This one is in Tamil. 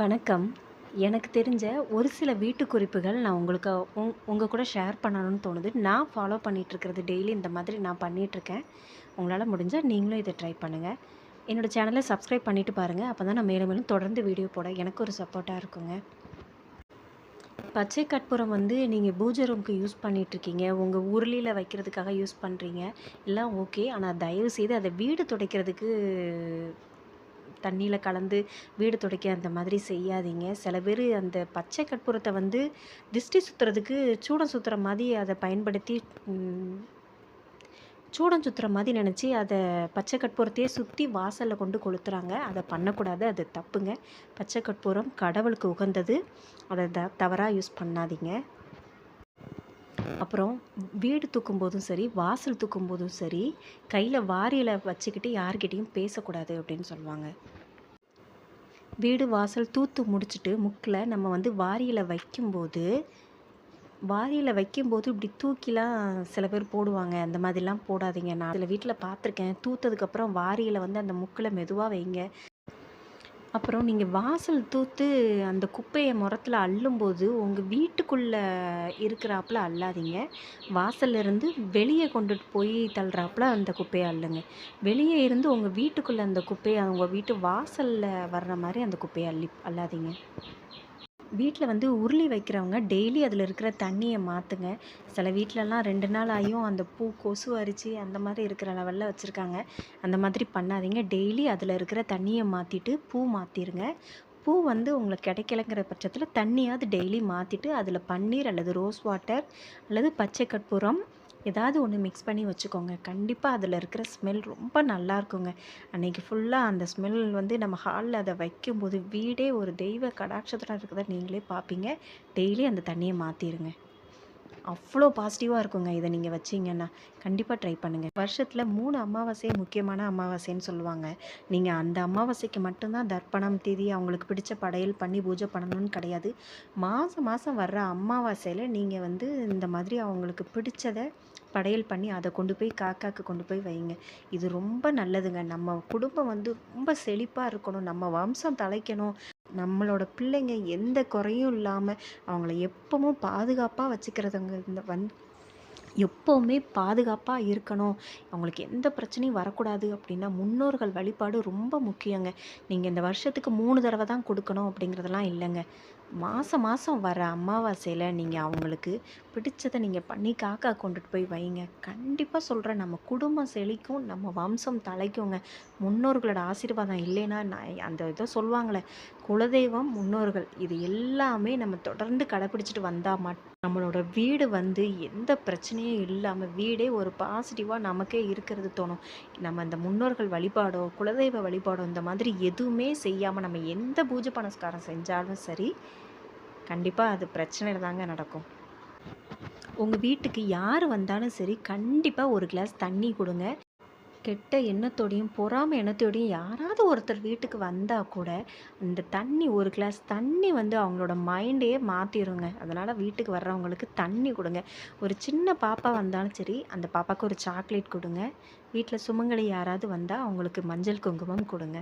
வணக்கம். எனக்கு தெரிஞ்ச ஒரு சில வீட்டு குறிப்புகள் நான் உங்களுக்கு உங் உங்கள் கூட ஷேர் பண்ணணும்னு தோணுது. நான் ஃபாலோ பண்ணிகிட்ருக்கிறது டெய்லி இந்த மாதிரி நான் பண்ணிகிட்ருக்கேன் உங்களால் முடிஞ்சால் நீங்களும் இதை ட்ரை பண்ணுங்கள் என்னோட சேனலை சப்ஸ்கிரைப் பண்ணிவிட்டு பாருங்கள் அப்போ தான் நான் மேலும் மேலும் தொடர்ந்து வீடியோ போட எனக்கு ஒரு சப்போர்ட்டாக இருக்குங்க. பச்சை கற்பூரம் வந்து நீங்கள் பூஜை ரூம்க்கு யூஸ் பண்ணிகிட்ருக்கீங்க உங்கள் உருளியில் வைக்கிறதுக்காக யூஸ் பண்ணுறீங்க எல்லாம் ஓகே. ஆனா தயவுசெய்து அதை வீடு துடைக்கிறதுக்கு தண்ணியில் கலந்து வீடு துடைக்க அந்த மாதிரி செய்யாதீங்க. சில பேர் அந்த பச்சை கற்பூரத்தை வந்து திஷ்டி சுத்துறதுக்கு சூடம் சுற்றுற மாதிரி அதை பயன்படுத்தி சூடம் சுற்றுற மாதிரி நினச்சி அதை பச்சை கற்பூரத்தையே சுற்றி வாசலில் கொண்டு கொளுத்துறாங்க. அதை பண்ணக்கூடாது. அது தப்புங்க. பச்சை கற்பூரம் கடவுளுக்கு உகந்தது. அதை த தவறாக யூஸ் பண்ணாதீங்க. அப்புறம் வீடு தூக்கும் போதும் சரி, வாசல் தூக்கும் போதும் சரி, கையில் வாரியில் வச்சுக்கிட்டு யார்கிட்டயும் பேசக்கூடாது அப்படின்னு சொல்லுவாங்க. வீடு வாசல் தூத்து முடிச்சுட்டு முக்கில் நம்ம வந்து வாரியில் வைக்கும்போது, வாரியில் வைக்கும்போது இப்படி தூக்கிலாம் சில பேர் போடுவாங்க. அந்த மாதிரிலாம் போடாதீங்க. நான் சில வீட்டில் பார்த்துருக்கேன். தூத்ததுக்கப்புறம் வாரியில் வந்து அந்த முக்கில் மெதுவா வைங்க. அப்புறம் நீங்கள் வாசல் தூத்து அந்த குப்பையை மொறத்துல அள்ளும்போது, உங்கள் வீட்டுக்குள்ளே இருக்கிறாப்புல அள்ளாதீங்க. வாசல்ல இருந்து கொண்டுட்டு போய் தள்ளுறாப்புல அந்த குப்பையை அள்ளுங்க. வெளியே இருந்து உங்கள் வீட்டுக்குள்ளே அந்த குப்பையை உங்கள் வீட்டு வாசலில் வர்ற மாதிரி அந்த குப்பையை அள்ளி அள்ளாதீங்க. வீட்டில் வந்து உருளி வைக்கிறவங்க டெய்லி அதில் இருக்கிற தண்ணியை மாற்றுங்க சில வீட்டிலலாம் ரெண்டு நாள் ஆகியும் அந்த பூ கொசு அரிச்சு அந்த மாதிரி இருக்கிற லெவலில் வச்சுருக்காங்க. அந்த மாதிரி பண்ணாதீங்க. டெய்லி அதில் இருக்கிற தண்ணியை மாற்றிட்டு பூ மாற்றிடுங்க பூ வந்து உங்களுக்கு கிடைக்கலங்கிற பட்சத்தில் தண்ணியாவது டெய்லி மாற்றிட்டு அதில் பன்னீர் அல்லது ரோஸ் வாட்டர் அல்லது பச்சை கற்பூரம் ஏதாவது ஒன்று மிக்ஸ் பண்ணி வச்சுக்கோங்க. கண்டிப்பாக அதில் இருக்கிற ஸ்மெல் ரொம்ப நல்லாருக்குங்க. அன்றைக்கி ஃபுல்லாக அந்த ஸ்மெல் வந்து நம்ம ஹாலில் அதை வைக்கும்போது, வீடே ஒரு தெய்வ கடாட்சத்தோட இருக்கிறத நீங்களே பார்ப்பீங்க. டெய்லி அந்த தண்ணியை மாற்றிடுங்க அவ்வளோ பாசிட்டிவாக இருக்குங்க. இதை நீங்கள் வச்சீங்கன்னா. கண்டிப்பாக ட்ரை பண்ணுங்க. வருஷத்துல 3 அமாவாசை முக்கியமான அமாவாசைன்னு சொல்லுவாங்க. நீங்கள் அந்த அமாவாசைக்கு மட்டும் தான் தர்ப்பணம், திதி அவங்களுக்கு பிடிச்ச படையல் பண்ணி பூஜை பண்ணணும்னு கிடையாது. மாதம் மாதம் வர்ற அமாவாசையில் நீங்கள் வந்து இந்த மாதிரி அவங்களுக்கு பிடிச்சத படையல் பண்ணி அதை கொண்டு போய் காக்காக்கு கொண்டு போய் வைங்க. இது ரொம்ப நல்லதுங்க. நம்ம குடும்பம் வந்து ரொம்ப செழிப்பாக இருக்கணும். நம்ம வம்சம் தழைக்கணும். நம்மளோட பிள்ளைங்க எந்த குறையும் இல்லாமல் அவங்கள எப்பவும் பாதுகாப்பாக வச்சுக்கிறதுங்க இந்த வந் எப்போவுமே பாதுகாப்பாக இருக்கணும். அவங்களுக்கு எந்த பிரச்சனையும் வரக்கூடாது அப்படின்னா, முன்னோர்கள் வழிபாடு ரொம்ப முக்கியங்க. நீங்கள் இந்த வருஷத்துக்கு மூணு தடவை தான் கொடுக்கணும் அப்படிங்கிறதெல்லாம் இல்லைங்க மாதம் மாதம் வர அமாவாசையில் நீங்கள் அவங்களுக்கு பிடிச்சதை நீங்கள் பண்ணி காக்கா கொண்டுட்டு போய் வைங்க. கண்டிப்பாக சொல்கிறேன் நம்ம குடும்பம் செழிக்கும். நம்ம வம்சம் தலைக்குங்க முன்னோர்களோட ஆசீர்வாதம் இல்லைன்னா, நான் அந்த இதை சொல்லுவாங்களே குலதெய்வம், முன்னோர்கள் இது எல்லாமே நம்ம தொடர்ந்து கடைப்பிடிச்சிட்டு வந்தால் மட் நம்மளோட வீடு வந்து எந்த பிரச்சனையும் இல்லாமல் வீடே ஒரு பாசிட்டிவாக நமக்கே இருக்கிறது தோணும். நம்ம இந்த முன்னோர்கள் வழிபாடோ, குலதெய்வ வழிபாடோ இந்த மாதிரி எதுவுமே செய்யாமல் நம்ம எந்த பூஜை பணஸ்காரம் செஞ்சாலும் சரி, கண்டிப்பாக அது பிரச்சனையில் தாங்க நடக்கும். உங்கள் வீட்டுக்கு யார் வந்தாலும் சரி, கண்டிப்பாக ஒரு கிளாஸ் தண்ணி கொடுங்க. கெட்ட எண்ணத்தோடையும், பொறாம எண்ணத்தோடையும் யாராவது ஒருத்தர் வீட்டுக்கு வந்தால் கூட, அந்த தண்ணி ஒரு கிளாஸ் தண்ணி வந்து அவங்களோட மைண்டையே மாற்றிடுங்க அதனால் வீட்டுக்கு வர்றவங்களுக்கு தண்ணி கொடுங்க. ஒரு சின்ன பாப்பா வந்தாலும் சரி, அந்த பாப்பாவுக்கு ஒரு சாக்லேட் கொடுங்க. வீட்டில் சுமங்கலி யாராவது வந்தால் அவங்களுக்கு மஞ்சள், குங்குமம் கொடுங்க.